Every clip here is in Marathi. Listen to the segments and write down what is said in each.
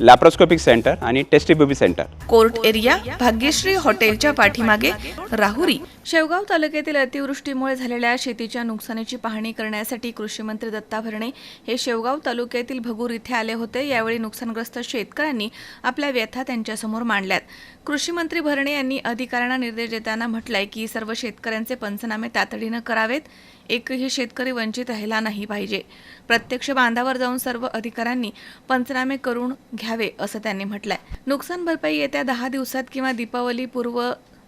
लॅप्रोस्कोपिक सेंटर आणि test tube baby centre court area Bhagyashree हॉटेलच्या पाठीमागे राहुरी. शेवगाव तालुक्यातील अतिवृष्टीमुळे झालेल्या शेतीच्या नुकसानीची पाहणी करण्यासाठी कृषी मंत्री दत्ता भरणे हे शेवगाव तालुक्यातील भगूर इथे आले होते. यावेळी नुकसानग्रस्त शेतकऱ्यांनी आपल्या व्यथा त्यांच्यासमोर मांडल्यात. कृषी मंत्री भरणे यांनी अधिकाऱ्यांना निर्देश देताना म्हटलंय की सर्व शेतकऱ्यांचे पंचनामे तातडीनं करावेत. एकही शेतकरी वंचित राहिला नाही पाहिजे. प्रत्यक्ष बांधावर जाऊन सर्व अधिकाऱ्यांनी पंचनामे करून घ्यावे असं त्यांनी म्हटलंय. नुकसान भरपाई येत्या दहा दिवसात किंवा दीपावली पूर्व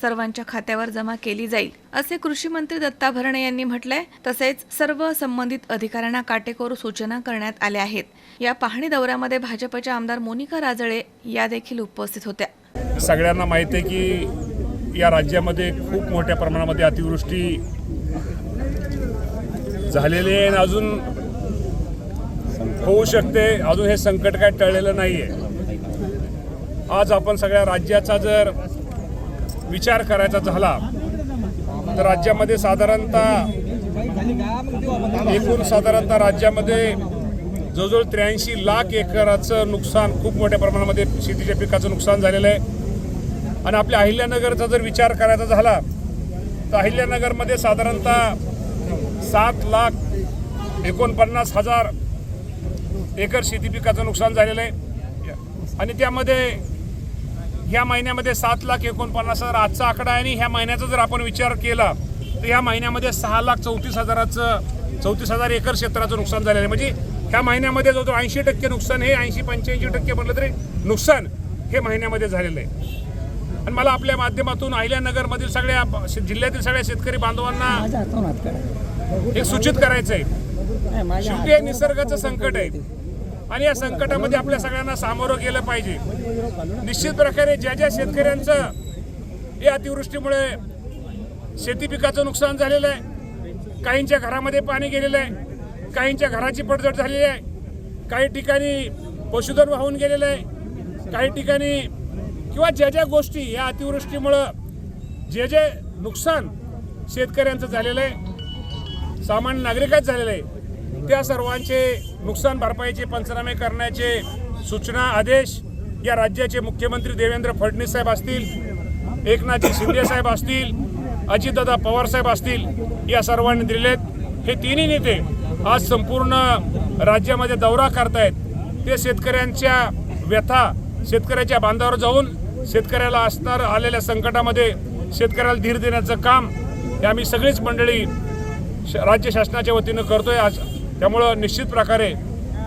सर्वांच्या खात्यावर जमा केली जाईल असे कृषी मंत्री दत्ता भरणे यांनी म्हटलंय. तसेच सर्व संबंधित अधिकाऱ्यांना काटेकोर सूचना करण्यात आल्या आहेत. या पाहणी दौऱ्यामध्ये भाजपच्या आमदार मोनिका राजळे या देखील उपस्थित होत्या. सगळ्यांना माहिती आहे की या राज्यामध्ये खूप मोठ्या प्रमाणामध्ये अतिवृष्टी झालेली आहे आणि अजून होऊ शकते. अजून हे संकट काय टळलेलं नाही आहे आज आपण सगळ्या राज्याचा जर विचार करायचा झाला तर राज्यामध्ये साधारणतः एकूण साधारणतः राज्यामध्ये जवळजवळ त्र्याऐंशी लाख एकराचं नुकसान खूप मोठ्या प्रमाणामध्ये शेतीच्या पिकाचं नुकसान झालेलं आहे. आणि आपल्या अहिल्यानगरचा जर विचार करायचा झाला तर अहिल्यानगरमध्ये साधारणतः सात लाख एकोणपन्नास हजार एकर शेती पिकाचं नुकसान झालेलं आहे. आणि त्यामध्ये ह्या महिन्यामध्ये सात लाख एकोणपन्नास हजार आजचा आकडा आहे आणि ह्या महिन्याचा जर आपण विचार केला तर ह्या महिन्यामध्ये सहा लाख चौतीस हजाराचं चौतीस हजार एकर क्षेत्राचं नुकसान झालेलं आहे. म्हणजे ह्या महिन्यामध्ये जवळजवळ ऐंशी टक्के नुकसान हे ऐंशी पंच्याऐंशी टक्के म्हटलं तरी नुकसान हे महिन्यामध्ये झालेलं आहे. आणि मला आपल्या माध्यमातून अहिल्यानगरमधील सगळ्या जिल्ह्यातील सगळ्या शेतकरी बांधवांना एक सूचित करायचं आहे शेवटी हे निसर्गाचं संकट आहे. आणि या संकटामध्ये आपल्या सगळ्यांना सामोरं गेलं पाहिजे. निश्चित प्रकारे ज्या ज्या शेतकऱ्यांचं या अतिवृष्टीमुळे शेती पिकाचं नुकसान झालेलं आहे काहींच्या घरामध्ये पाणी गेलेलं आहे काहींच्या घराची पडझड झालेली आहे काही ठिकाणी पशुधन वाहून गेलेलं आहे काही ठिकाणी किंवा ज्या ज्या गोष्टी या अतिवृष्टीमुळं जे जे नुकसान शेतकऱ्यांचं झालेलं आहे सामान्य नागरिकात झालेलं आहे त्या सर्वांचे नुकसान भरपाईचे पंचनामे करण्याचे सूचना आदेश या राज्याचे मुख्यमंत्री देवेंद्र फडणवीस साहेब असतील एकनाथजी शिंदे साहेब असतील अजितदादा पवार साहेब असतील या सर्वांनी दिलेत हे तिन्ही नेते आज संपूर्ण राज्यामध्ये दौरा करतायत. ते शेतकऱ्यांच्या व्यथा शेतकऱ्याच्या बांधावर जाऊन शेतकऱ्याला असणार आलेल्या संकटामध्ये शेतकऱ्याला धीर देण्याचं काम हे आम्ही सगळीच मंडळी श- राज्य शासनाच्या वतीनं करतोय. आज त्यामुळं निश्चित प्रकारे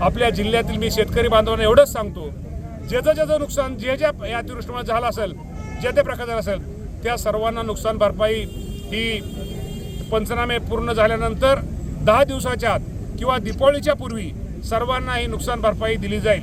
आपल्या जिल्ह्यातील मी शेतकरी बांधवांना एवढंच सांगतो. ज्याचं ज्याचं नुकसान जे ज्या या अतिवृष्टीमुळे झालं असेल ज्या त्या प्रकार झालं असेल त्या सर्वांना नुकसान भरपाई ही पंचनामे पूर्ण झाल्यानंतर दहा दिवसाच्या आत किंवा दीपावळीच्या पूर्वी सर्वांना ही नुकसान भरपाई दिली जाईल.